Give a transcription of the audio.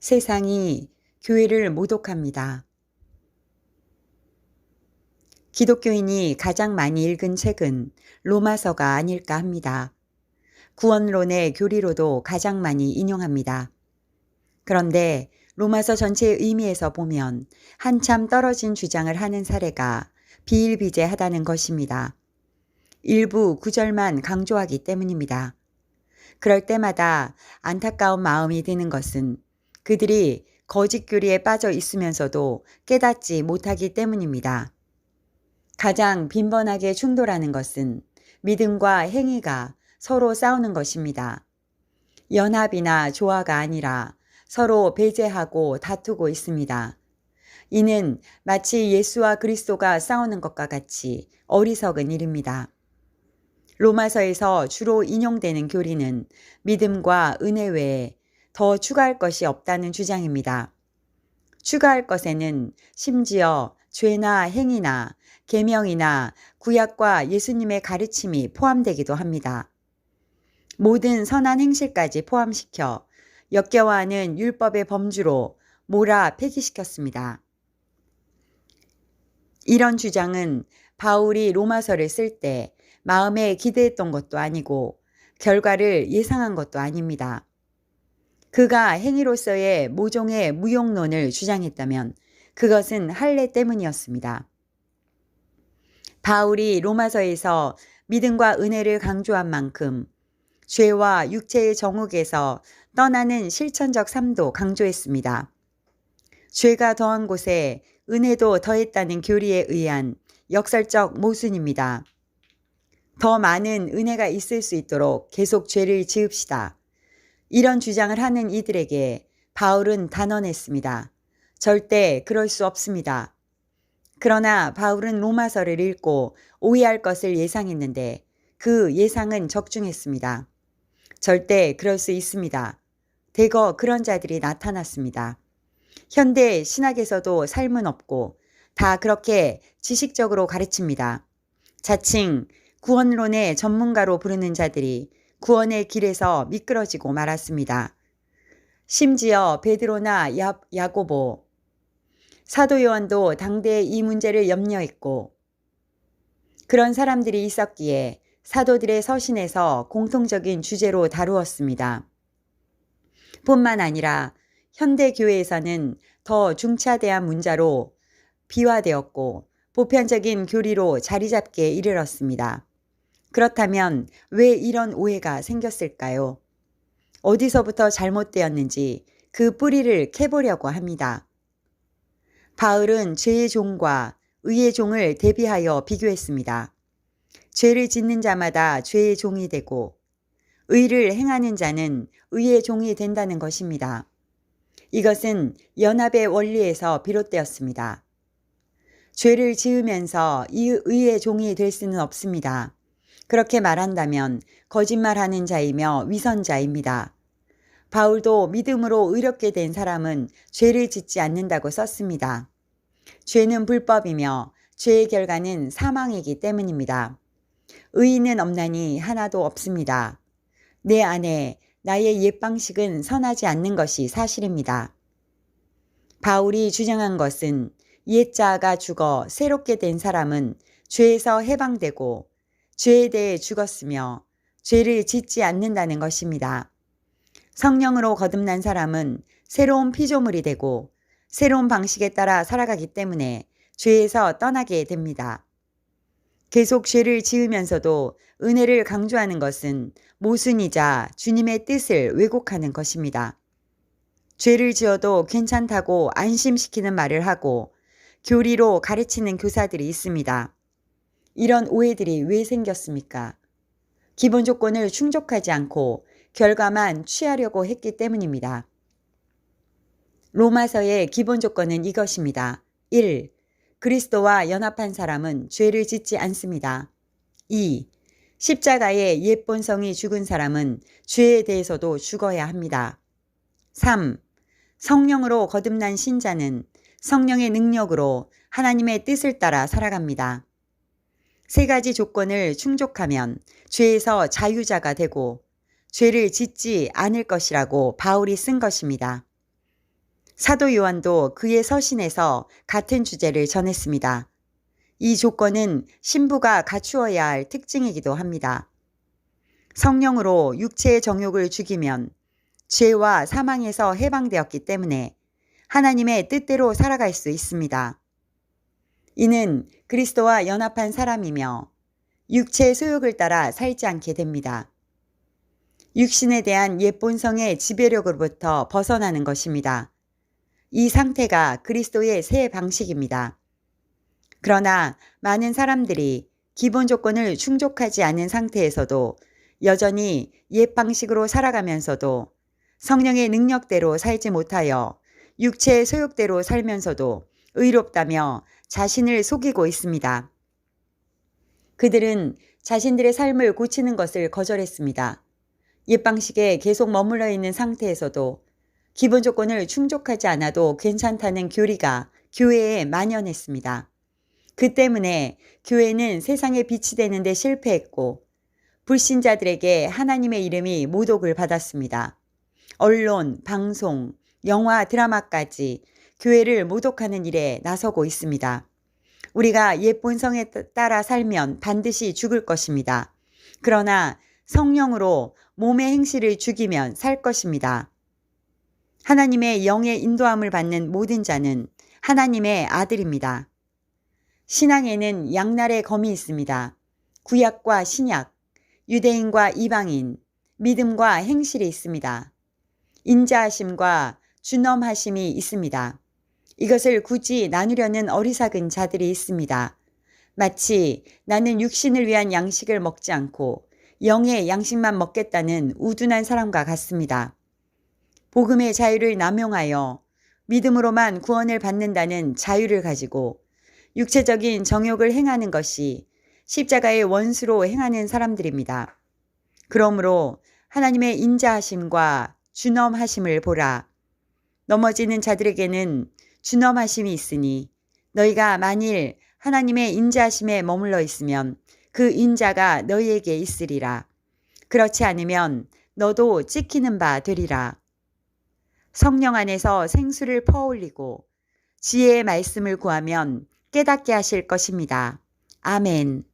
세상이 교회를 모독합니다. 기독교인이 가장 많이 읽은 책은 로마서가 아닐까 합니다. 구원론의 교리로도 가장 많이 인용합니다. 그런데 로마서 전체의 의미에서 보면 한참 떨어진 주장을 하는 사례가 비일비재하다는 것입니다. 일부 구절만 강조하기 때문입니다. 그럴 때마다 안타까운 마음이 드는 것은 그들이 거짓 교리에 빠져 있으면서도 깨닫지 못하기 때문입니다. 가장 빈번하게 충돌하는 것은 믿음과 행위가 서로 싸우는 것입니다. 연합이나 조화가 아니라 서로 배제하고 다투고 있습니다. 이는 마치 예수와 그리스도가 싸우는 것과 같이 어리석은 일입니다. 로마서에서 주로 인용되는 교리는 믿음과 은혜 외에 더 추가할 것이 없다는 주장입니다. 추가할 것에는 심지어 죄나 행위나 계명이나 구약과 예수님의 가르침이 포함되기도 합니다. 모든 선한 행실까지 포함시켜 역겨워하는 율법의 범주로 몰아 폐기시켰습니다. 이런 주장은 바울이 로마서를 쓸 때 마음에 기대했던 것도 아니고 결과를 예상한 것도 아닙니다. 그가 행위로서의 모종의 무용론을 주장했다면 그것은 할례 때문이었습니다. 바울이 로마서에서 믿음과 은혜를 강조한 만큼 죄와 육체의 정욕에서 떠나는 실천적 삶도 강조했습니다. 죄가 더한 곳에 은혜도 더했다는 교리에 의한 역설적 모순입니다. 더 많은 은혜가 있을 수 있도록 계속 죄를 지읍시다. 이런 주장을 하는 이들에게 바울은 단언했습니다. 절대 그럴 수 없습니다. 그러나 바울은 로마서를 읽고 오해할 것을 예상했는데 그 예상은 적중했습니다. 절대 그럴 수 있습니다. 대거 그런 자들이 나타났습니다. 현대 신학에서도 삶은 없고 다 그렇게 지식적으로 가르칩니다. 자칭 구원론의 전문가로 부르는 자들이 구원의 길에서 미끄러지고 말았습니다. 심지어 베드로나 야, 야고보, 사도 요한도 당대에 이 문제를 염려했고 그런 사람들이 있었기에 사도들의 서신에서 공통적인 주제로 다루었습니다. 뿐만 아니라 현대 교회에서는 더 중차대한 문자로 비화되었고 보편적인 교리로 자리 잡게 이르렀습니다. 그렇다면 왜 이런 오해가 생겼을까요? 어디서부터 잘못되었는지 그 뿌리를 캐보려고 합니다. 바울은 죄의 종과 의의 종을 대비하여 비교했습니다. 죄를 짓는 자마다 죄의 종이 되고 의를 행하는 자는 의의 종이 된다는 것입니다. 이것은 연합의 원리에서 비롯되었습니다. 죄를 지으면서 이 의의 종이 될 수는 없습니다. 그렇게 말한다면 거짓말하는 자이며 위선자입니다. 바울도 믿음으로 의롭게 된 사람은 죄를 짓지 않는다고 썼습니다. 죄는 불법이며 죄의 결과는 사망이기 때문입니다. 의인은 없나니 하나도 없습니다. 내 안에 나의 옛 방식은 선하지 않는 것이 사실입니다. 바울이 주장한 것은 옛 자아가 죽어 새롭게 된 사람은 죄에서 해방되고 죄에 대해 죽었으며 죄를 짓지 않는다는 것입니다. 성령으로 거듭난 사람은 새로운 피조물이 되고 새로운 방식에 따라 살아가기 때문에 죄에서 떠나게 됩니다. 계속 죄를 지으면서도 은혜를 강조하는 것은 모순이자 주님의 뜻을 왜곡하는 것입니다. 죄를 지어도 괜찮다고 안심시키는 말을 하고 교리로 가르치는 교사들이 있습니다. 이런 오해들이 왜 생겼습니까? 기본 조건을 충족하지 않고 결과만 취하려고 했기 때문입니다. 로마서의 기본 조건은 이것입니다. 1. 그리스도와 연합한 사람은 죄를 짓지 않습니다. 2. 십자가의 옛 본성이 죽은 사람은 죄에 대해서도 죽어야 합니다. 3. 성령으로 거듭난 신자는 성령의 능력으로 하나님의 뜻을 따라 살아갑니다. 세 가지 조건을 충족하면 죄에서 자유자가 되고 죄를 짓지 않을 것이라고 바울이 쓴 것입니다. 사도 요한도 그의 서신에서 같은 주제를 전했습니다. 이 조건은 신부가 갖추어야 할 특징이기도 합니다. 성령으로 육체의 정욕을 죽이면 죄와 사망에서 해방되었기 때문에 하나님의 뜻대로 살아갈 수 있습니다. 이는 그리스도와 연합한 사람이며 육체의 소욕을 따라 살지 않게 됩니다. 육신에 대한 옛 본성의 지배력으로부터 벗어나는 것입니다. 이 상태가 그리스도의 새 방식입니다. 그러나 많은 사람들이 기본 조건을 충족하지 않은 상태에서도 여전히 옛 방식으로 살아가면서도 성령의 능력대로 살지 못하여 육체의 소욕대로 살면서도 의롭다며 자신을 속이고 있습니다. 그들은 자신들의 삶을 고치는 것을 거절했습니다. 옛 방식에 계속 머물러 있는 상태에서도 기본 조건을 충족하지 않아도 괜찮다는 교리가 교회에 만연했습니다. 그 때문에 교회는 세상에 빛이 되는데 실패했고 불신자들에게 하나님의 이름이 모독을 받았습니다. 언론, 방송, 영화, 드라마까지 교회를 모독하는 일에 나서고 있습니다. 우리가 옛 본성에 따라 살면 반드시 죽을 것입니다. 그러나 성령으로 몸의 행실을 죽이면 살 것입니다. 하나님의 영의 인도함을 받는 모든 자는 하나님의 아들입니다. 신앙에는 양날의 검이 있습니다. 구약과 신약, 유대인과 이방인, 믿음과 행실이 있습니다. 인자하심과 준엄하심이 있습니다. 이것을 굳이 나누려는 어리석은 자들이 있습니다. 마치 나는 육신을 위한 양식을 먹지 않고 영의 양식만 먹겠다는 우둔한 사람과 같습니다. 복음의 자유를 남용하여 믿음으로만 구원을 받는다는 자유를 가지고 육체적인 정욕을 행하는 것이 십자가의 원수로 행하는 사람들입니다. 그러므로 하나님의 인자하심과 준엄하심을 보라. 넘어지는 자들에게는 준엄하심이 있으니 너희가 만일 하나님의 인자하심에 머물러 있으면 그 인자가 너희에게 있으리라. 그렇지 않으면 너도 찍히는 바 되리라. 성령 안에서 생수를 퍼올리고 지혜의 말씀을 구하면 깨닫게 하실 것입니다. 아멘.